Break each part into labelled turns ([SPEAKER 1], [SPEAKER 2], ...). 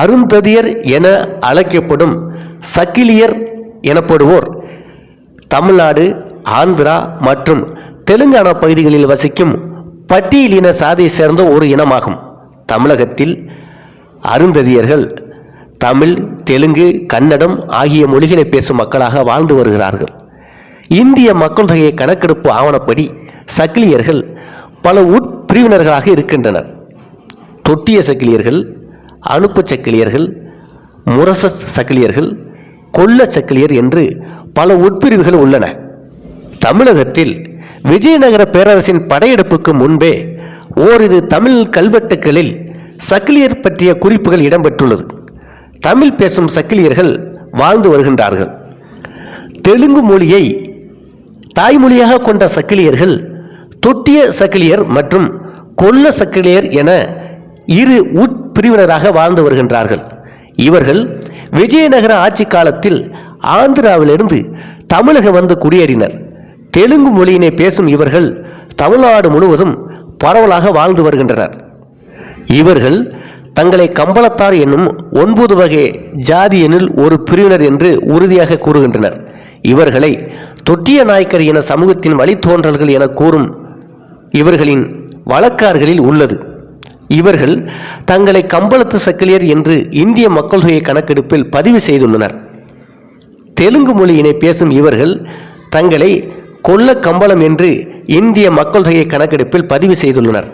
[SPEAKER 1] அருந்ததியர் என அழைக்கப்படும் சக்கிலியர் எனப்படுவோர். தமிழ்நாடு ஆந்திரா மற்றும் தெலுங்கானா பகுதிகளில் வசிக்கும் பட்டியலின சாதியை சேர்ந்த ஒரு இனமாகும். தமிழகத்தில் அருந்ததியர்கள் தமிழ் தெலுங்கு கன்னடம் ஆகிய மொழிகளை பேசும் மக்களாக வாழ்ந்து வருகிறார்கள். இந்திய மக்கள் தொகை கணக்கெடுப்பு ஆவணப்படி சக்கிலியர்கள் பல உட்பிரிவினர்களாக இருக்கின்றனர். தொட்டிய சக்கிலியர்கள் அனுப்பு சக்கிலியர்கள் முரச சக்கிலியர்கள் கொல்ல சக்கிலியர் என்று பல உட்பிரிவுகள் உள்ளன. தமிழகத்தில் விஜயநகர பேரரசின் படையெடுப்புக்கு முன்பே ஓரிரு தமிழ் கல்வெட்டுகளில் சக்கிலியர் பற்றிய குறிப்புகள் இடம்பெற்றுள்ளது. தமிழ் பேசும் சக்கிலியர்கள் வாழ்ந்து வருகின்றார்கள். தெலுங்கு மொழியை தாய்மொழியாக கொண்ட சக்கிலியர்கள் தொட்டிய சக்கிலியர் மற்றும் கொல்ல சக்கிலியர் என இரு உட் பிரிவினராக வாழ்ந்து வருகின்றார்கள். இவர்கள் விஜயநகர ஆட்சி காலத்தில் ஆந்திராவிலிருந்து தமிழகம் வந்து குடியேறினர். தெலுங்கு மொழியினை பேசும் இவர்கள் தமிழ்நாடு முழுவதும் பரவலாக வாழ்ந்து வருகின்றனர். இவர்கள் தங்களை கம்பளத்தார் என்னும் ஒன்பது வகை ஜாதியனில் ஒரு பிரிவினர் என்று உறுதியாக கூறுகின்றனர். இவர்களை தொட்டிய நாயக்கர் என சமூகத்தின் வழித்தோன்றல்கள் என கூறும் இவர்களின் வழக்கார்களில் உள்ளது. இவர்கள் தங்களை கம்பளத்து சக்கிலியர் என்று இந்திய மக்கள் தொகை கணக்கெடுப்பில் பதிவு செய்துள்ளனர். தெலுங்கு மொழியினை பேசும் இவர்கள் தங்களை கொல்ல கம்பளம் என்று இந்திய மக்கள் தொகை கணக்கெடுப்பில் பதிவு செய்துள்ளனர்.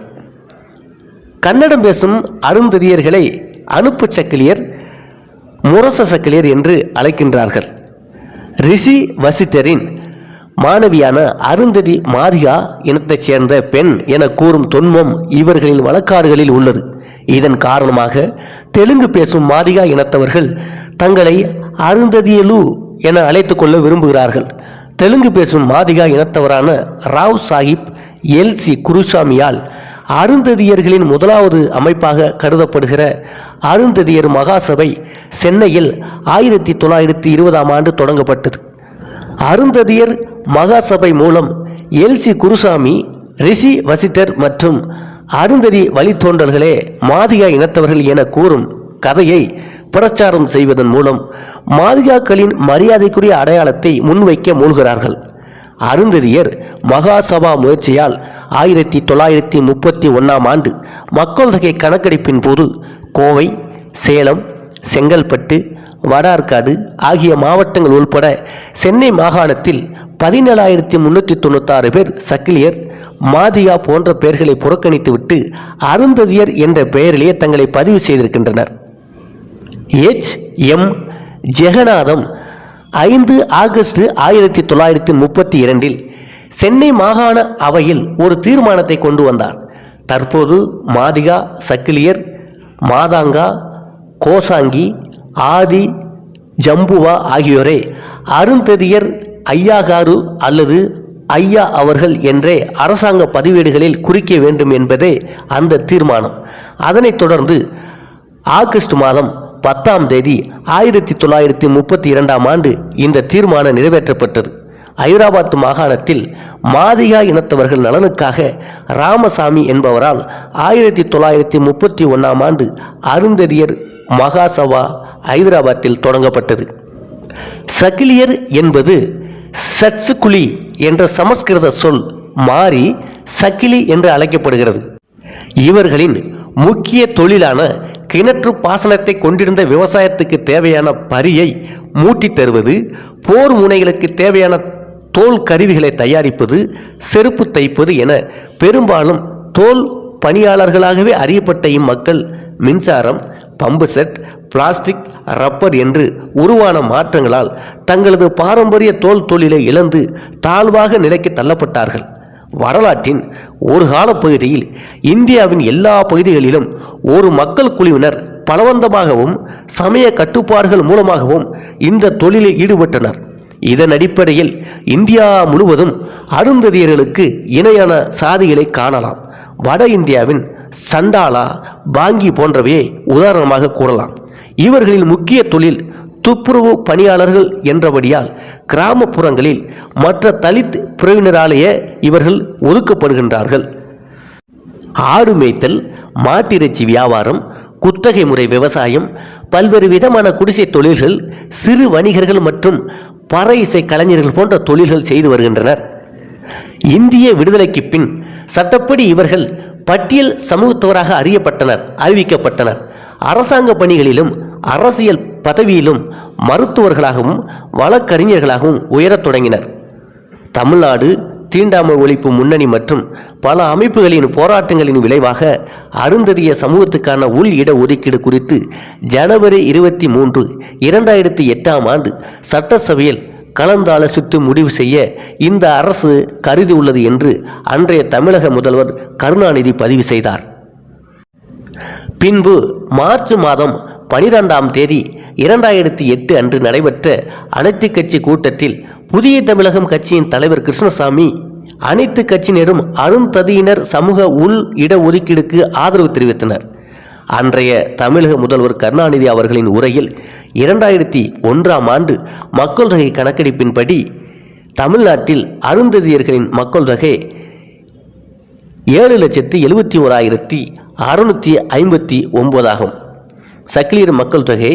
[SPEAKER 1] கன்னடம் பேசும் அருந்ததியர்களை அனுப்பு சக்கிலியர் முரச சக்கிலியர் என்று அழைக்கின்றார்கள். ரிஷி வசிட்டரின் மாணவியான அருந்ததி மாதிகா இனத்தைச் சேர்ந்த பெண் என கூறும் தொன்மம் இவர்களின் வழக்காறுகளில் உள்ளது. இதன் காரணமாக தெலுங்கு பேசும் மாதிகா இனத்தவர்கள் தங்களை அருந்ததியலு என அழைத்து கொள்ள விரும்புகிறார்கள். தெலுங்கு பேசும் மாதிகா இனத்தவரான ராவ் சாஹிப் எல். சி. குருசாமியால் அருந்ததியர்களின் முதலாவது அமைப்பாக கருதப்படுகிற அருந்ததியர் மகாசபை சென்னையில் ஆயிரத்தி தொள்ளாயிரத்தி இருபதாம் ஆண்டு தொடங்கப்பட்டது. அருந்ததியர் மகாசபை மூலம் எல்சி குருசாமி ரிஷி வசிட்டர் மற்றும் அருந்ததி வழித்தோன்றல்களே மாதிகா இனத்தவர்கள் என கூறும் கதையை பிரச்சாரம் செய்வதன் மூலம் மாதிகாக்களின் மரியாதைக்குரிய அடையாளத்தை முன்வைக்க மூழ்கிறார்கள். அருந்ததியர் மகாசபா முயற்சியால் ஆயிரத்தி தொள்ளாயிரத்தி முப்பத்தி ஒன்றாம் ஆண்டு மக்கள் தொகை கணக்கெடுப்பின் போது கோவை சேலம் செங்கல்பட்டு வடார்காடு ஆகிய மாவட்டங்கள் உள்பட சென்னை மாகாணத்தில் பதினேழாயிரத்தி முன்னூற்றி தொண்ணூத்தாறு பேர் சக்கிலியர் மாதிகா போன்ற பெயர்களை புறக்கணித்துவிட்டு அருந்ததியர் என்ற பெயரிலேயே தங்களை பதிவு செய்திருக்கின்றனர். எச். எம். ஜெகநாதம் ஐந்து ஆகஸ்ட் ஆயிரத்தி தொள்ளாயிரத்தி முப்பத்தி இரண்டில் சென்னை மாகாண அவையில் ஒரு தீர்மானத்தை கொண்டு வந்தார். தற்போது மாதிகா சக்கிலியர் மாதாங்கா கோசாங்கி ஆதி ஜம்புவா ஆகியோரை. அருந்ததியர் ஐயாகாரு அல்லது ஐயா அவர்கள் என்றே அரசாங்க பதிவேடுகளில் குறிக்க வேண்டும் என்பதே அந்த தீர்மானம். அதனைத் தொடர்ந்து ஆகஸ்ட் மாதம் பத்தாம் தேதி ஆயிரத்தி தொள்ளாயிரத்தி முப்பத்தி இரண்டாம் ஆண்டு இந்த தீர்மானம் நிறைவேற்றப்பட்டது. ஐதராபாத் மாகாணத்தில் மாதிகா இனத்தவர்கள் நலனுக்காக ராமசாமி என்பவரால் ஆயிரத்தி தொள்ளாயிரத்தி முப்பத்தி ஒன்றாம் ஆண்டு அருந்ததியர் மகாசபா ஐதராபாத்தில் தொடங்கப்பட்டது. சகிலியர் என்பது சட்சுகுலி என்ற சமஸ்கிருத சொல் மாறி சக்கிலி என்று அழைக்கப்படுகிறது. இவர்களின் முக்கிய தொழிலான கிணற்று பாசனத்தை கொண்டிருந்த விவசாயத்துக்கு தேவையான பரியை மூட்டித் தருவது போர் முனைகளுக்கு தேவையான தோல் கருவிகளை தயாரிப்பது செருப்பு தைப்பது என பெரும்பாலும் தோல் பணியாளர்களாகவே அறியப்பட்ட இம்மக்கள் மின்சாரம் பம்பு செட் பிளாஸ்டிக் ரப்பர் என்று உருவான மாற்றங்களால் தங்களது பாரம்பரிய தோல் தொழிலை இழந்து தாழ்வாக நிலைக்கு தள்ளப்பட்டார்கள். வரலாற்றின் ஒரு கால பகுதியில் இந்தியாவின் எல்லா பகுதிகளிலும் ஒரு மக்கள் குழுவினர் பலவந்தமாகவும் சமய கட்டுப்பாடுகள் மூலமாகவும் இந்த தொழிலில் ஈடுபட்டனர். இதன் அடிப்படையில் இந்தியா முழுவதும் அருந்ததியர்களுக்கு இணையான சாதிகளை காணலாம். வட இந்தியாவின் சண்டாலா பாங்கி போன்றவையை உதாரணமாக கூறலாம். இவர்களின் முக்கிய தொழில் துப்புரவு பணியாளர்கள் என்றபடியால் கிராமப்புறங்களில் மற்ற தலித் பிரிவினராலேயே இவர்கள் ஒதுக்கப்படுகின்றார்கள். ஆடு மேய்த்தல் மாட்டிறைச்சி வியாபாரம் குத்தகை முறை விவசாயம் பல்வேறு விதமான குடிசை தொழில்கள் சிறு வணிகர்கள் மற்றும் பறை இசை கலைஞர்கள் போன்ற தொழில்கள் செய்து வருகின்றனர். இந்திய விடுதலைக்கு பின் சட்டப்படி இவர்கள் பட்டியல் சமூகத்தவராக அறியப்பட்டனர் அறிவிக்கப்பட்டனர். அரசாங்க பணிகளிலும் அரசியல் பதவியிலும் மருத்துவர்களாகவும் வழக்கறிஞர்களாகவும் உயரத் தொடங்கினர். தமிழ்நாடு தீண்டாமை ஒழிப்பு முன்னணி மற்றும் பல அமைப்புகளின் போராட்டங்களின் விளைவாக அருந்ததிய சமூகத்துக்கான உள் இட ஒதுக்கீடு குறித்து ஜனவரி இருபத்தி மூன்று இரண்டாயிரத்தி எட்டாம் ஆண்டு சட்டசபையில் கலந்தாலோசித்து முடிவு செய்ய இந்த அரசு கருதியுள்ளது என்று அன்றைய தமிழக முதல்வர் கருணாநிதி பதிவு செய்தார். பின்பு மார்ச் மாதம் பனிரெண்டாம் தேதி இரண்டாயிரத்தி எட்டு அன்று நடைபெற்ற அனைத்து கட்சி கூட்டத்தில் புதிய தமிழகம் கட்சியின் தலைவர் கிருஷ்ணசாமி அனைத்து கட்சியினரும் அருந்ததியினர் சமூக உள் இடஒதுக்கீடுக்கு ஆதரவு தெரிவித்தனர். அன்றைய தமிழக முதல்வர் கருணாநிதி அவர்களின் உரையில் இரண்டாயிரத்தி ஒன்றாம் ஆண்டு மக்கள் தொகை கணக்கெடுப்பின்படி தமிழ்நாட்டில் அருந்ததியர்களின் மக்கள் தொகை ஏழு லட்சத்தி எழுபத்தி ஓராயிரத்தி அறுநூற்றி ஐம்பத்தி ஒன்பதாகும் சக்கிலியர் மக்கள் தொகை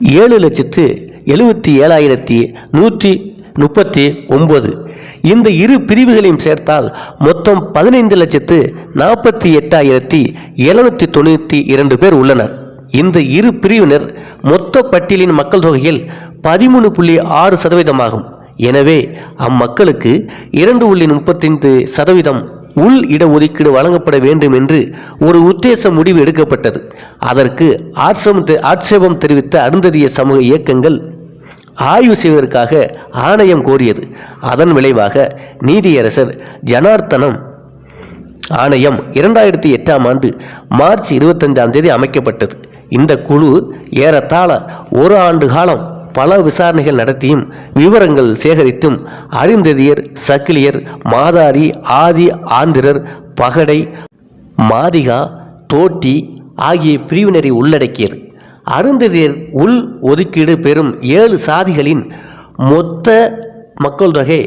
[SPEAKER 1] ஏழு லட்சத்து எழுபத்தி ஏழாயிரத்தி நூற்றி முப்பத்தி ஒன்பது. இந்த இரு பிரிவுகளையும் சேர்த்தால் மொத்தம் பதினைந்து லட்சத்து நாற்பத்தி எட்டாயிரத்தி எழுநூற்றி தொண்ணூற்றி இரண்டு பேர் உள்ளனர். இந்த இரு பிரிவினர் மொத்த பட்டியலின் மக்கள் தொகையில் பதிமூணு புள்ளி ஆறு சதவீதமாகும் எனவே அம்மக்களுக்கு இரண்டு புள்ளி முப்பத்தைந்து சதவீதம் உள் இடஒதுக்கீடு வழங்கப்பட வேண்டும் என்று ஒரு உத்தேச முடிவு எடுக்கப்பட்டது. அதற்கு ஆட்சேபம் ஆட்சேபம் தெரிவித்த அருந்ததிய சமூக இயக்கங்கள் ஆய்வு செய்வதற்காக ஆணையம் கோரியது. அதன் விளைவாக நீதியரசர் ஜனார்த்தனம் ஆணையம் இரண்டாயிரத்தி எட்டாம் ஆண்டு மார்ச் இருபத்தஞ்சாம் தேதி அமைக்கப்பட்டது. இந்த குழு ஏறத்தாழ ஒரு ஆண்டு காலம் பல விசாரணைகள் நடத்தியும் விவரங்கள் சேகரித்தும் அறிந்ததியர் சக்கிலியர் மாதாரி ஆதி ஆந்திரர் பகடை மாதிகா தோட்டி ஆகிய பிரிவினரை உள்ளடக்கியது. அருந்ததியர் உள் ஒதுக்கீடு பெறும் ஏழு சாதிகளின் மொத்த மக்கள் தொகை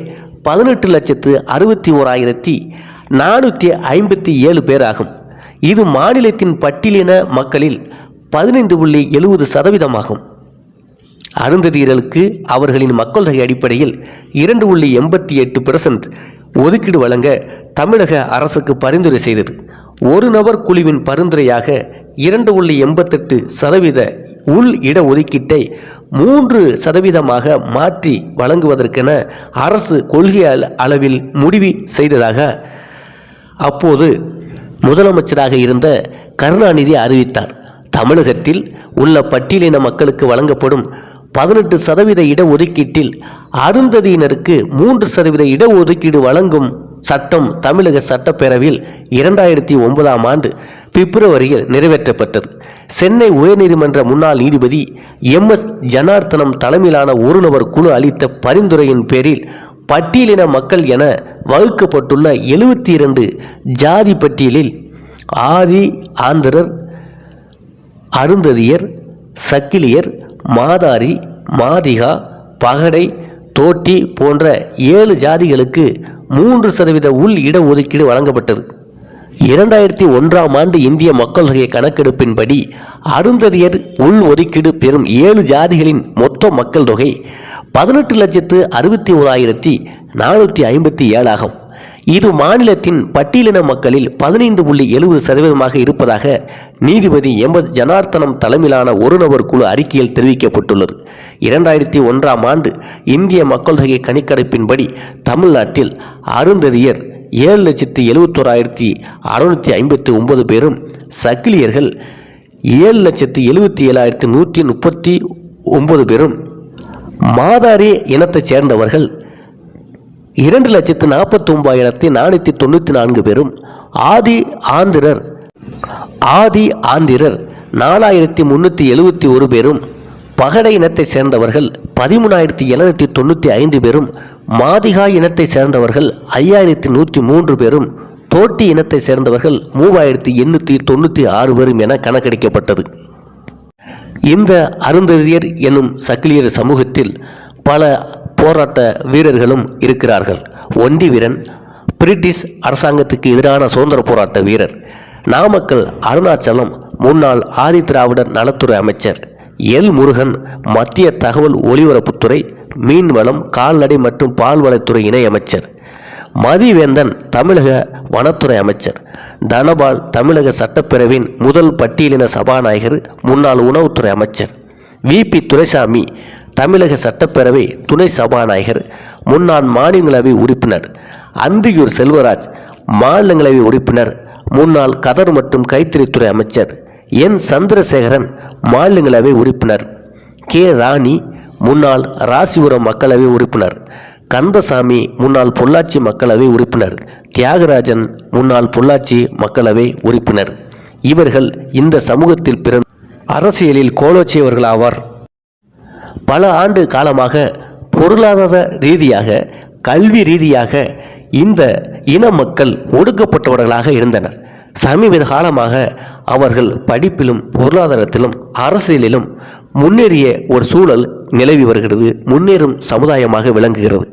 [SPEAKER 1] பதினெட்டு லட்சத்து அறுபத்தி ஓராயிரத்தி நானூற்றி ஐம்பத்தி ஏழு பேராகும். இது மாநிலத்தின் பட்டியலின மக்களில் பதினைந்து புள்ளி எழுபது சதவீதமாகும். அருந்ததியர்களுக்கு அவர்களின் மக்கள் தொகை அடிப்படையில் இரண்டு புள்ளி எண்பத்தி எட்டு பெர்சன்ட் ஒதுக்கீடு வழங்க தமிழக அரசுக்கு பரிந்துரை செய்தது. ஒரு நபர் குழுவின் பரிந்துரையாக இரண்டு புள்ளி எண்பத்தெட்டு சதவீத உள் இட ஒதுக்கீட்டை மூன்று சதவீதமாக மாற்றி வழங்குவதற்கென அரசு கொள்கை அள- அளவில் முடிவு செய்ததாக அப்போது முதலமைச்சராக இருந்த கருணாநிதி அறிவித்தார். தமிழகத்தில் உள்ள பட்டியலின மக்களுக்கு வழங்கப்படும் பதினெட்டு சதவீத இடஒதுக்கீட்டில் அருந்ததியினருக்கு மூன்று சதவீத இடஒதுக்கீடு வழங்கும் சட்டம் தமிழக சட்டப்பேரவையில் இரண்டாயிரத்தி ஒன்பதாம் ஆண்டு பிப்ரவரியில் நிறைவேற்றப்பட்டது. சென்னை உயர்நீதிமன்ற முன்னாள் நீதிபதி எம். எஸ். ஜனார்த்தனம் தலைமையிலான ஒரு நபர் குழு அளித்த பரிந்துரையின் பேரில் பட்டியலின மக்கள் என வகுக்கப்பட்டுள்ள எழுபத்தி இரண்டு ஜாதி பட்டியலில் ஆதி ஆந்திரர் அருந்ததியர் சக்கிலியர் மாதாரி மாதிகா பகடை தோட்டி போன்ற ஏழு ஜாதிகளுக்கு மூன்று சதவீத உள் இடஒதுக்கீடு வழங்கப்பட்டது. இரண்டாயிரத்தி ஒன்றாம் ஆண்டு இந்திய மக்கள் தொகை கணக்கெடுப்பின்படி அருந்ததியர் உள் ஒதுக்கீடு பெறும் ஏழு ஜாதிகளின் மொத்த மக்கள் தொகை பதினெட்டு லட்சத்து அறுபத்தி ஓராயிரத்தி நானூற்றி ஐம்பத்தி ஏழாகும் இது மாநிலத்தின் பட்டியலின மக்களில் பதினைந்து புள்ளி எழுபது சதவீதமாக இருப்பதாக நீதிபதி எம் எஸ் ஜனார்த்தனம் தலைமையிலான ஒரு நபர் குழு அறிக்கையில் தெரிவிக்கப்பட்டுள்ளது. இரண்டாயிரத்தி ஒன்றாம் ஆண்டு இந்திய மக்கள் தொகை கணிக்கெடுப்பின்படி தமிழ்நாட்டில் அருந்ததியர் ஏழு லட்சத்தி எழுபத்தோராயிரத்தி அறுநூற்றி ஐம்பத்தி ஒன்பது பேரும் சக்கிலியர்கள் ஏழு லட்சத்தி எழுபத்தி ஏழாயிரத்தி நூற்றி முப்பத்தி ஒன்பது பேரும் மாதாரி இனத்தைச் சேர்ந்தவர்கள் இரண்டு லட்சத்து நாற்பத்தொம்பாயிரத்தி நானூற்றி தொண்ணூற்றி நான்கு பேரும் ஆதி ஆந்திரர். ஆதி ஆந்திரர் நாலாயிரத்தி முன்னூற்றி எழுபத்தி ஒரு பேரும் பகடை இனத்தைச் சேர்ந்தவர்கள் பதிமூணாயிரத்தி எழுநூற்றி தொண்ணூற்றி ஐந்து பேரும் மாதிகா இனத்தைச் சேர்ந்தவர்கள் ஐயாயிரத்தி நூற்றி மூன்று பேரும் தோட்டி இனத்தைச் சேர்ந்தவர்கள் மூவாயிரத்தி எண்ணூற்றி தொண்ணூற்றி ஆறு பேரும் என கணக்கெடுக்கப்பட்டது. இந்த அருந்ததியர் என்னும் சக்கிலியர் சமூகத்தில் பல போராட்ட வீரர்களும் இருக்கிறார்கள். ஒண்டி வீரன் பிரிட்டிஷ் அரசாங்கத்துக்கு எதிரான சுதந்திர போராட்ட வீரர். நாமக்கல் அருணாச்சலம் முன்னாள் ஆதிதிராவிடர் நலத்துறை அமைச்சர். எல். முருகன் மத்திய தகவல் ஒலிபரப்புத்துறை மீன்வளம் கால்நடை மற்றும் பால்வளத்துறை இணையமைச்சர் மதிவேந்தன் தமிழக வனத்துறை அமைச்சர். தனபால் தமிழக சட்டப்பேரவையின் முதல் பட்டியலின சபாநாயகர் முன்னாள் உணவுத்துறை அமைச்சர். விபி துரைசாமி தமிழக சட்டப்பேரவை துணை சபாநாயகர் முன்னாள் மாநிலங்களவை உறுப்பினர் அந்தியூர் செல்வராஜ் மாநிலங்களவை உறுப்பினர் முன்னாள் கதர் மற்றும் கைத்தறித்துறை அமைச்சர் என். சந்திரசேகரன் மாநிலங்களவை உறுப்பினர் கே. ராணி முன்னாள் ராசிபுரம் மக்களவை உறுப்பினர் கந்தசாமி முன்னாள் பொள்ளாச்சி மக்களவை உறுப்பினர் தியாகராஜன் முன்னாள் பொள்ளாச்சி மக்களவை உறுப்பினர். இவர்கள் இந்த சமூகத்தில் பிறந்த அரசியலில் கோலோச்சியவர்கள் ஆவார். பல ஆண்டு காலமாக பொருளாதார ரீதியாக கல்வி ரீதியாக இந்த இன மக்கள் ஒடுக்கப்பட்டவர்களாக இருந்தனர். சமீப காலமாக அவர்கள் படிப்பிலும் பொருளாதாரத்திலும் அரசியலிலும் முன்னேறிய ஒரு சூழல் நிலவி வருகிறது முன்னேறும் சமுதாயமாக விளங்குகிறது.